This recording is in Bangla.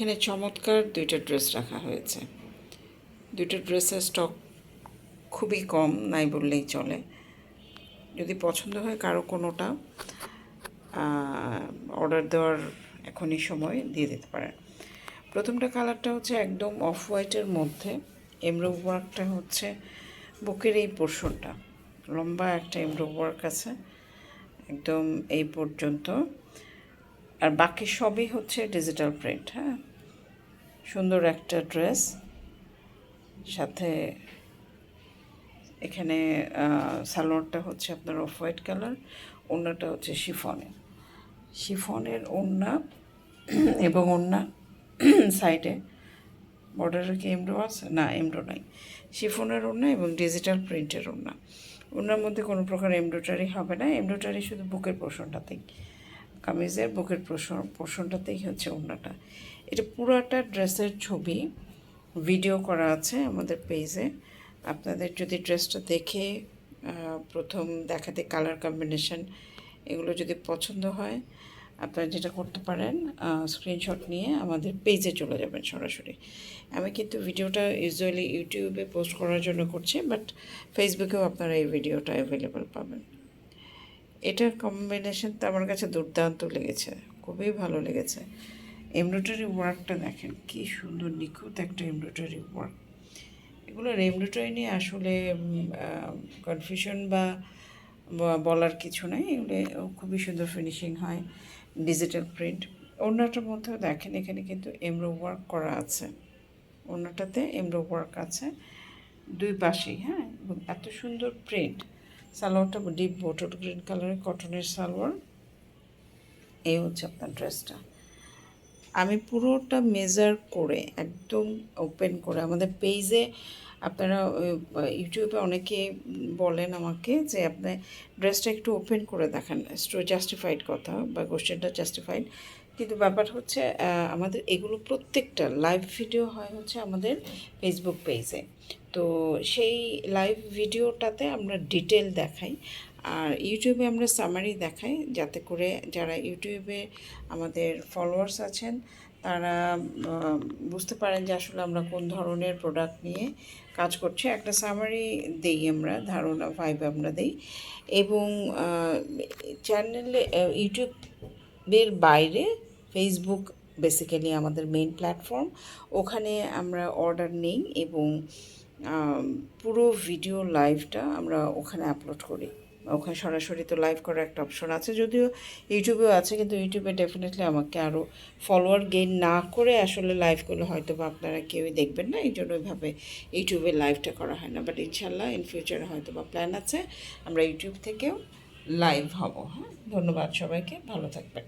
এখানে চমৎকার দুইটা ড্রেস রাখা হয়েছে। দুইটা ড্রেসের স্টক খুবই কম, নাই বললেই চলে। যদি পছন্দ হয় কারও কোনোটা অর্ডার দেওয়ার এখনই সময় দিয়ে দিতে পারেন। প্রথমটা কালারটা হচ্ছে একদম অফ হোয়াইটের মধ্যে। এমব্রো ওয়ার্কটা হচ্ছে বুকের এই পোর্শনটা লম্বা একটা এমব্রো ওয়ার্ক আছে, একদম এই পর্যন্ত। আর বাকি সবই হচ্ছে ডিজিটাল প্রিন্ট হ্যাঁ? সুন্দর একটা ড্রেস। সাথে এখানে সালোয়ারটা হচ্ছে আপনার অফ হোয়াইট কালার, ওড়নাটা হচ্ছে শিফনের। শিফনের ওড়না এবং ওড়না সাইডে বর্ডারে কি এমব্রো আছে? না এমব্রো নাই। শিফনের ওড়না এবং ডিজিটাল প্রিন্টের ওড়না। ওড়নার মধ্যে কোনো প্রকার এমব্রয়ডারি হবে না। এমব্রয়ডারি শুধু বুকের পোর্শনটাতেই কামিজের বুকের পোর্শন পোর্শনটাতেই হচ্ছে ওড়নাটা। এটা পুরাটা ড্রেসের ছবি ভিডিও করা আছে আমাদের পেজে আপনাদের যদি ড্রেসটা দেখে প্রথম দেখাতে কালার কম্বিনেশন এগুলো যদি পছন্দ হয়, আপনারা যেটা করতে পারেন স্ক্রিনশট নিয়ে আমাদের পেজে চলে যাবেন সরাসরি। আমি কিন্তু ভিডিওটা ইউজুয়ালি ইউটিউবে পোস্ট করার জন্য করছি বাট ফেসবুকেও আপনারা এই ভিডিওটা অ্যাভেলেবেল পাবেন। এটার কম্বিনেশন তো আমার কাছে দুর্দান্ত লেগেছে, খুবই ভালো লেগেছে। এমব্রয়ডারি ওয়ার্কটা দেখেন, কি সুন্দর নিখুঁত একটা এমব্রয়ডারি ওয়ার্ক। এগুলোর এমব্রয়ডারি নিয়ে আসলে কনফিউশন বা বলার কিছু নেই। এগুলো খুবই সুন্দর ফিনিশিং হয় ডিজিটাল প্রিন্ট ওড়নাটার মধ্যেও দেখেন, এখানে কিন্তু এমব্রো ওয়ার্ক করা আছে। ওড়নাটাতে এমব্রো ওয়ার্ক আছে, দুই পাশেই হ্যাঁ? এত সুন্দর প্রিন্ট সালোয়ারটা ডিপ বোটল গ্রিন কালারের কটনের সালোয়ার। এই হচ্ছে আপনার ড্রেসটা আমি পুরোটা মেজার করে, একদম ওপেন করে, আমাদের পেজে আপনারা ইউটিউবে অনেকে বলেন আমাকে যে আপনি ড্রেসটা একটু ওপেন করে দেখান জাস্টিফাইড কথা বা কোশ্চেনটা জাস্টিফাইড কিন্তু ব্যাপার হচ্ছে আমাদের এগুলো প্রত্যেকটা লাইভ ভিডিও হয় হচ্ছে আমাদের ফেসবুক পেজে তো সেই লাইভ ভিডিওটাতে আমরা ডিটেল দেখাই। আর ইউটিউবে আমরা সামারি দেখাই, যাতে করে যারা ইউটিউবে আমাদের ফলোয়ার্স আছেন, তারা বুঝতে পারেন যে আসলে আমরা কোন ধরনের প্রোডাক্ট নিয়ে কাজ করছি। একটা সামারি দেই আমরা, ধারণা ভাইব আমরা দেই। এবং চ্যানেলে ইউটিউবের বাইরে ফেসবুক বেসিক্যালি আমাদের মেইন প্ল্যাটফর্ম ওখানে আমরা অর্ডার নেই এবং পুরো ভিডিও লাইভটা আমরা ওখানে আপলোড করি। ওখানে সরাসরি তো লাইভ করার একটা অপশন আছে। যদিও ইউটিউবেও আছে, কিন্তু ইউটিউবে ডেফিনেটলি আমাকে আরও ফলোয়ার গেইন না করে আসলে লাইভ করলে হয়তো বা আপনারা কেউই দেখবেন না। এই জন্য ওইভাবে ইউটিউবে লাইভটা করা হয় না। বাট ইনশাল্লাহ ইন ফিউচারে হয়তো বা প্ল্যান আছে, আমরা ইউটিউব থেকেও লাইভ হব। হ্যাঁ ধন্যবাদ সবাইকে। ভালো থাকবেন।